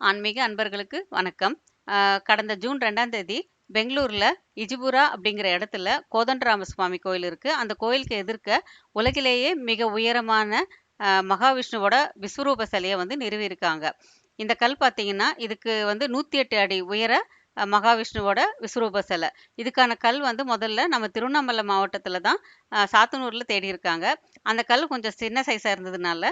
ஆன்மீக அன்பர்களுக்கு வணக்கம். கடந்த ஜூன் ரெண்டாம் தேதி பெங்களூரில் இஜிபுரா அப்படிங்கிற இடத்துல கோதண்டராம சுவாமி கோயில் இருக்குது அந்த கோயிலுக்கு எதிர்க்க உலகிலேயே மிக உயரமான மகாவிஷ்ணுவோட விஸ்வரூப சிலையை வந்து நிறுவியிருக்காங்க. இந்த கல் பார்த்தீங்கன்னா இதுக்கு வந்து நூற்றி எட்டு அடி உயர மகாவிஷ்ணுவோட விஸ்வரூப சிலை. இதுக்கான கல் வந்து முதல்ல நம்ம திருவண்ணாமலை மாவட்டத்தில் தான் சாத்தனூரில் தேடி இருக்காங்க அந்த கல் கொஞ்சம் சின்ன சைஸாக இருந்ததுனால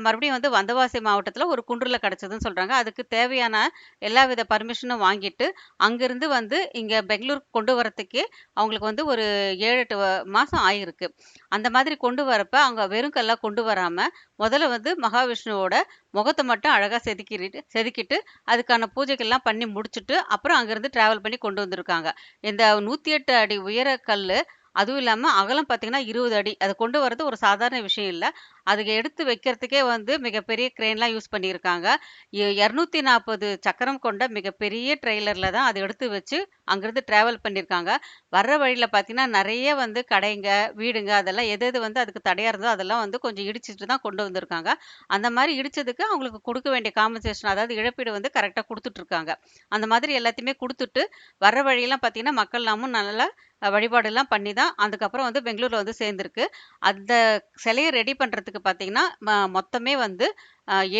மறுபடியும் வந்து வந்தவாசி மாவட்டத்தில் ஒரு குன்றில் கிடச்சதுன்னு சொல்கிறாங்க அதுக்கு தேவையான எல்லா வித பர்மிஷனும் வாங்கிட்டு அங்கேருந்து வந்து இங்கே பெங்களூர் கொண்டு வரத்துக்கே அவங்களுக்கு வந்து ஒரு ஏழு எட்டு மாதம் ஆகிருக்கு அந்த மாதிரி கொண்டு வரப்ப அவங்க வெறும் கல்லாக கொண்டு வராமல் முதல்ல வந்து மகாவிஷ்ணுவோட முகத்தை மட்டும் அழகாக செதுக்கிட்டு செதுக்கிட்டு அதுக்கான பூஜைகள்லாம் பண்ணி முடிச்சுட்டு அப்புறம் அங்கேருந்து ட்ராவல் பண்ணி கொண்டு வந்திருக்காங்க. இந்த நூற்றி எட்டு அடி உயர கல் அதுவும் இல்லாமல் அகலம் பார்த்தீங்கன்னா இருபது அடி. அதை கொண்டு வரது ஒரு சாதாரண விஷயம் இல்லை. அதுக்கு எடுத்து வைக்கிறதுக்கே வந்து மிகப்பெரிய கிரெயின்லாம் யூஸ் பண்ணியிருக்காங்க இரநூத்தி நாற்பது சக்கரம் கொண்ட மிகப்பெரிய ட்ரெய்லரில் தான் அதை எடுத்து வச்சு அங்கேருந்து ட்ராவல் பண்ணியிருக்காங்க வர்ற வழியில் பார்த்தீங்கன்னா நிறைய வந்து கடைங்க வீடுங்க அதெல்லாம் எது எது வந்து அதுக்கு தடையாக இருந்தோ அதெல்லாம் வந்து கொஞ்சம் இடிச்சிட்டு தான் கொண்டு வந்திருக்காங்க. அந்த மாதிரி இடிச்சதுக்கு அவங்களுக்கு கொடுக்க வேண்டிய காம்பன்சேஷன் அதாவது இழப்பீடு வந்து கரெக்டாக கொடுத்துட்ருக்காங்க அந்த மாதிரி எல்லாத்தையுமே கொடுத்துட்டு வர்ற வழியெல்லாம் பார்த்தீங்கன்னா மக்கள்லாமும் நல்லா வழிபாடெல்லாம் பண்ணி தான் அதுக்கப்புறம் வந்து பெங்களூரில் வந்து சேர்ந்துருக்கு. அந்த சிலையை ரெடி பண்ணுறதுக்கு பார்த்தீங்கன்னா மொத்தமே வந்து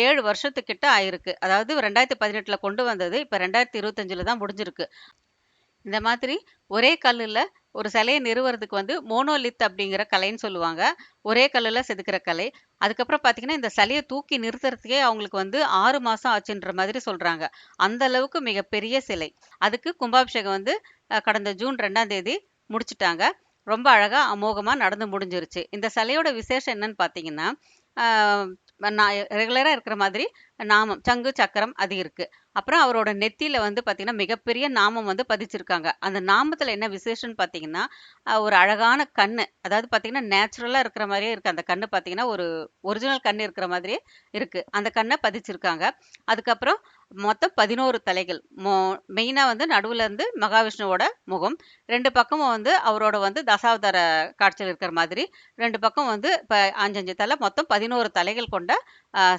ஏழு வருஷத்துக்கிட்ட ஆயிருக்கு. அதாவது ரெண்டாயிரத்தி பதினெட்டில் கொண்டு வந்தது இப்போ ரெண்டாயிரத்தி இருபத்தஞ்சில் தான் முடிஞ்சிருக்கு. இந்த மாதிரி ஒரே கல்லில் ஒரு சிலையை நிறுவறதுக்கு வந்து மோனோலித் அப்படிங்கிற கலைன்னு சொல்லுவாங்க. ஒரே கல்லில் செதுக்கிற கலை. அதுக்கப்புறம் பார்த்தீங்கன்னா இந்த சிலையை தூக்கி நிறுத்துறதுக்கே அவங்களுக்கு வந்து ஆறு மாதம் ஆச்சுன்ற மாதிரி சொல்கிறாங்க அந்த அளவுக்கு மிகப்பெரிய சிலை. அதுக்கு கும்பாபிஷேகம் வந்து கடந்த ஜூன் ரெண்டாம் தேதி முடிச்சிட்டாங்க. ரொம்ப அழகாக அமோகமாக நடந்து முடிஞ்சிருச்சு. இந்த சிலையோட விசேஷம் என்னன்னு பார்த்தீங்கன்னா நான் ரெகுலராக இருக்கிற மாதிரி நாமம் சங்கு சக்கரம் அது இருக்கு. அப்புறம் அவரோட நெத்தியில வந்து பார்த்தீங்கன்னா மிகப்பெரிய நாமம் வந்து பதிச்சிருக்காங்க. அந்த நாமத்தில் என்ன விசேஷம்னு பார்த்தீங்கன்னா ஒரு அழகான கண்ணு. அதாவது பார்த்தீங்கன்னா நேச்சுரலாக இருக்கிற மாதிரியே இருக்கு. அந்த கண்ணு பார்த்தீங்கன்னா ஒரு ஒரிஜினல் கண்ணு இருக்கிற மாதிரியே இருக்கு. அந்த கண்ணை பதிச்சிருக்காங்க. அதுக்கப்புறம் மொத்தம் பதினோரு தலைகள். மோ மெயினாக வந்து நடுவுல இருந்து மகாவிஷ்ணுவோட முகம். ரெண்டு பக்கமும் வந்து அவரோட வந்து தசாவதார காட்சியில் இருக்கிற மாதிரி. ரெண்டு பக்கம் வந்து இப்போ அஞ்சஞ்சு தலை. மொத்தம் பதினோரு தலைகள் கொண்ட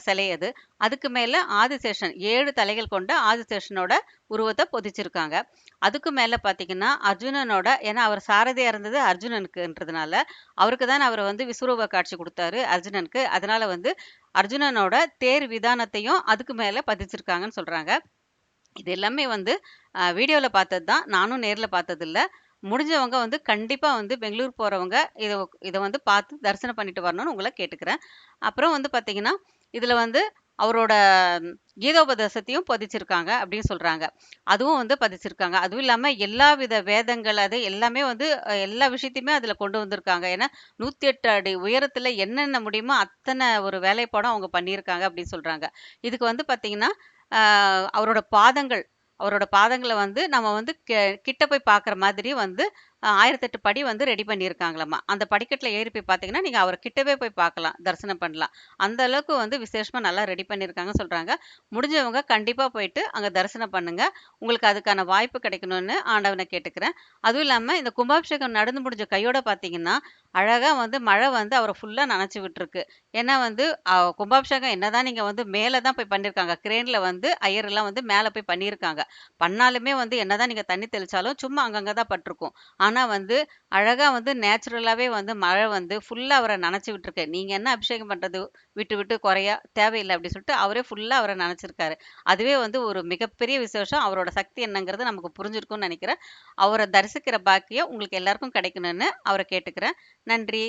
சிலை அது. அதுக்கு மேலே ஆதிசேஷன் ஏழு தலைகள் கொண்ட ஆதிசேஷனோட உருவத்தை பொதிச்சிருக்காங்க. அதுக்கு மேலே பார்த்தீங்கன்னா அர்ஜுனனோட ஏன்னா அவர் சாரதியாக இருந்தது அர்ஜுனனுக்குன்றதுனால அவருக்கு தான் அவர் வந்து விஸ்வரூப காட்சி கொடுத்தாரு அர்ஜுனனுக்கு. அதனால வந்து அர்ஜுனனோட தேர் விதானத்தையும் அதுக்கு மேலே பதிச்சிருக்காங்கன்னு சொல்கிறாங்க இது எல்லாமே வந்து வீடியோவில் பார்த்தது தான். நானும் நேரில் பார்த்ததில்ல. முடிஞ்சவங்க வந்து கண்டிப்பாக வந்து பெங்களூர் போகிறவங்க இதை இதை வந்து பார்த்து தரிசனம் பண்ணிட்டு வரணும்னு உங்களை கேட்டுக்கிறேன். அப்புறம் வந்து பார்த்தீங்கன்னா இதில் வந்து அவரோட கீதோபதேசத்தையும் பதிச்சிருக்காங்க அப்படின்னு சொல்கிறாங்க அதுவும் வந்து பதிச்சிருக்காங்க. அதுவும் இல்லாமல் எல்லா வித வேதங்கள் அது எல்லாமே வந்து எல்லா விஷயத்தையுமே அதில் கொண்டு வந்திருக்காங்க. ஏன்னா நூற்றி எட்டு அடி உயரத்தில் என்னென்ன முடியுமோ அத்தனை ஒரு வேலைப்பாடம் அவங்க பண்ணியிருக்காங்க அப்படின்னு சொல்கிறாங்க இதுக்கு வந்து பார்த்திங்கன்னா அவரோட பாதங்கள் அவரோட பாதங்களை வந்து நம்ம வந்து கெ- கிட்ட போய் பார்க்குற மாதிரி வந்து ஆயிரத்தெட்டு படி வந்து ரெடி பண்ணியிருக்காங்களாம்மா அந்த படிக்கட்டில் ஏறி போய் பார்த்தீங்கன்னா நீங்கள் அவரை கிட்டவே போய் பார்க்கலாம் தரிசனம் பண்ணலாம். அந்த அளவுக்கு வந்து விசேஷமாக நல்லா ரெடி பண்ணியிருக்காங்கன்னு சொல்கிறாங்க முடிஞ்சவங்க கண்டிப்பாக போயிட்டு அங்கே தரிசனம் பண்ணுங்க. உங்களுக்கு அதுக்கான வாய்ப்பு கிடைக்கணும்னு ஆண்டவனை கேட்டுக்கிறேன். அதுவும் இல்லாமல் இந்த கும்பாபிஷேகம் நடந்து முடிஞ்ச கையோட பார்த்தீங்கன்னா அழகாக வந்து மழை வந்து அவரை ஃபுல்லாக நனைச்சி விட்டுருக்கு. ஏன்னா வந்து கும்பாபிஷேகம் என்னதான் நீங்கள் வந்து மேலே தான் போய் பண்ணியிருக்காங்க கிரேனில் வந்து ஐயரெல்லாம் வந்து மேலே போய் பண்ணியிருக்காங்க பண்ணாலுமே வந்து என்னதான் நீங்கள் தண்ணி தெளிச்சாலும் சும்மா அங்கங்கே தான் பட்டிருக்கும். ஆனால் வந்து அழகாக வந்து நேச்சுரலாகவே வந்து மழை வந்து ஃபுல்லாக அவரை நனைச்சி விட்டுருக்கு. நீங்கள் என்ன அபிஷேகம் பண்ணுறது விட்டு விட்டு குறையா தேவையில்லை அப்படின்னு சொல்லிட்டு அவரே ஃபுல்லாக அவரை நினச்சிருக்காரு. அதுவே வந்து ஒரு மிகப்பெரிய விசேஷம். அவரோட சக்தி என்னங்கிறது நமக்கு புரிஞ்சிருக்கும்னு நினைக்கிறேன். அவரை தரிசிக்கிற பாக்கியம் உங்களுக்கு எல்லாருக்கும் கிடைக்கணும்னு அவரை கேட்டுக்கிறேன். நன்றி.